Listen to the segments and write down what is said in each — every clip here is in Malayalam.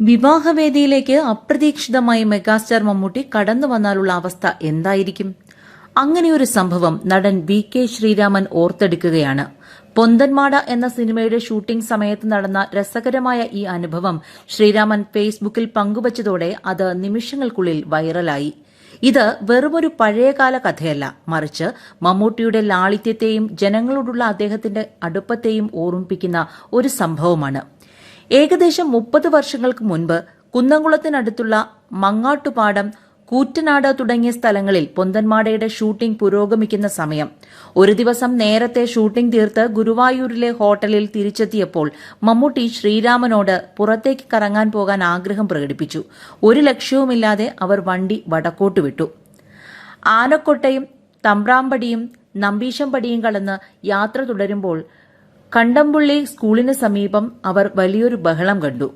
വിവാഹവേദിയിലേക്ക് അപ്രതീക്ഷിതമായി മെഗാസ്റ്റാർ മമ്മൂട്ടി കടന്നു വന്നാലുള്ള അവസ്ഥ എന്തായിരിക്കും? അങ്ങനെയൊരു സംഭവം നടൻ വി കെ ശ്രീരാമൻ ഓർത്തെടുക്കുകയാണ്. പൊന്തന്മാട എന്ന സിനിമയുടെ ഷൂട്ടിംഗ് സമയത്ത് നടന്ന രസകരമായ ഈ അനുഭവം ശ്രീരാമൻ ഫേസ്ബുക്കിൽ പങ്കുവച്ചതോടെ അത് നിമിഷങ്ങൾക്കുള്ളിൽ വൈറലായി. ഇത് വെറുമൊരു പഴയകാല കഥയല്ല. മറിച്ച് മമ്മൂട്ടിയുടെ ലാളിത്യത്തെയും ജനങ്ങളോടുള്ള അദ്ദേഹത്തിന്റെ അടുപ്പത്തെയും ഓർമ്മിപ്പിക്കുന്ന ഒരു സംഭവമാണ്. ഏകദേശം മുപ്പത് വർഷങ്ങൾക്ക് മുൻപ് കുന്നംകുളത്തിനടുത്തുള്ള മങ്ങാട്ടുപാടം കൂറ്റനാട് തുടങ്ങിയ സ്ഥലങ്ങളിൽ പൊന്തന്മാടയുടെ ഷൂട്ടിംഗ് പുരോഗമിക്കുന്ന സമയം. ഒരു ദിവസം നേരത്തെ ഷൂട്ടിംഗ് തീർത്ത് ഗുരുവായൂരിലെ ഹോട്ടലിൽ തിരിച്ചെത്തിയപ്പോൾ മമ്മൂട്ടി ശ്രീരാമനോട് പുറത്തേക്ക് കറങ്ങാൻ പോകാൻ ആഗ്രഹം പ്രകടിപ്പിച്ചു. ഒരു ലക്ഷ്യവുമില്ലാതെ അവർ വണ്ടി വടക്കോട്ട് വിട്ടു. ആനക്കൊട്ടയും തമ്പ്രാമ്പടിയും നമ്പീശമ്പടിയും കടന്ന് യാത്ര തുടരുമ്പോൾ കണ്ടംപുള്ളി സ്കൂളിന് സമീപം അവർ വലിയൊരു ബഹളം കണ്ടു.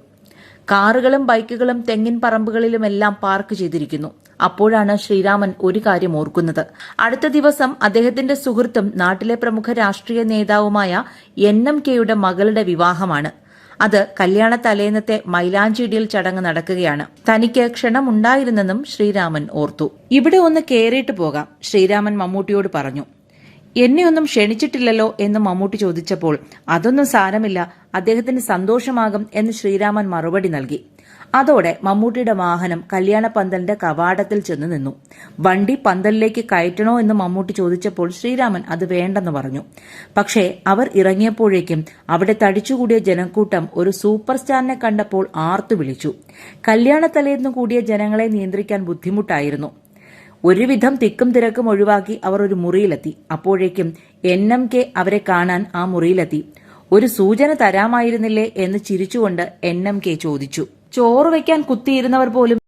കാറുകളും ബൈക്കുകളും തെങ്ങിൻ പറമ്പുകളിലുമെല്ലാം പാർക്ക് ചെയ്തിരിക്കുന്നു. അപ്പോഴാണ് ശ്രീരാമൻ ഒരു കാര്യം ഓർക്കുന്നത്. അടുത്ത ദിവസം അദ്ദേഹത്തിന്റെ സുഹൃത്തും നാട്ടിലെ പ്രമുഖ രാഷ്ട്രീയ നേതാവുമായ എൻ എം കെയുടെ മകളുടെ വിവാഹമാണ്. അത് കല്യാണ തലേന്നത്തെ മൈലാഞ്ചിടിയിൽ ചടങ്ങ് നടക്കുകയാണ്. തനിക്ക് ക്ഷണമുണ്ടായിരുന്നെന്നും ശ്രീരാമൻ ഓർത്തു. ഇവിടെ ഒന്ന് കേറിയിട്ട് പോകാം ശ്രീരാമൻ മമ്മൂട്ടിയോട് പറഞ്ഞു. എന്നെ ഒന്നും ക്ഷണിച്ചിട്ടില്ലല്ലോ എന്ന് മമ്മൂട്ടി ചോദിച്ചപ്പോൾ അതൊന്നും സാരമില്ല അദ്ദേഹത്തിന് സന്തോഷമാകും എന്ന് ശ്രീരാമൻ മറുപടി നൽകി. അതോടെ മമ്മൂട്ടിയുടെ വാഹനം കല്യാണ പന്തലിന്റെ കവാടത്തിൽ ചെന്ന് നിന്നു. വണ്ടി പന്തലിലേക്ക് കയറ്റണോ എന്ന് മമ്മൂട്ടി ചോദിച്ചപ്പോൾ ശ്രീരാമൻ അത് വേണ്ടെന്ന് പറഞ്ഞു. പക്ഷേ അവർ ഇറങ്ങിയപ്പോഴേക്കും അവിടെ തടിച്ചുകൂടിയ ജനക്കൂട്ടം ഒരു സൂപ്പർ സ്റ്റാറിനെ കണ്ടപ്പോൾ ആർത്തു വിളിച്ചു. കല്യാണ തലേന്ന് കൂടിയ ജനങ്ങളെ നിയന്ത്രിക്കാൻ ബുദ്ധിമുട്ടായിരുന്നു. ഒരുവിധം തിക്കും തിരക്കും ഒഴിവാക്കി അവർ ഒരു മുറിയിലെത്തി. അപ്പോഴേക്കും എൻ എം കെ അവരെ കാണാൻ ആ മുറിയിലെത്തി. ഒരു സൂചന തരാമായിരുന്നില്ലേ എന്ന് ചിരിച്ചുകൊണ്ട് എൻ എം കെ ചോദിച്ചു. ചോറ് വയ്ക്കാൻ കുത്തിയിരുന്നവർ പോലും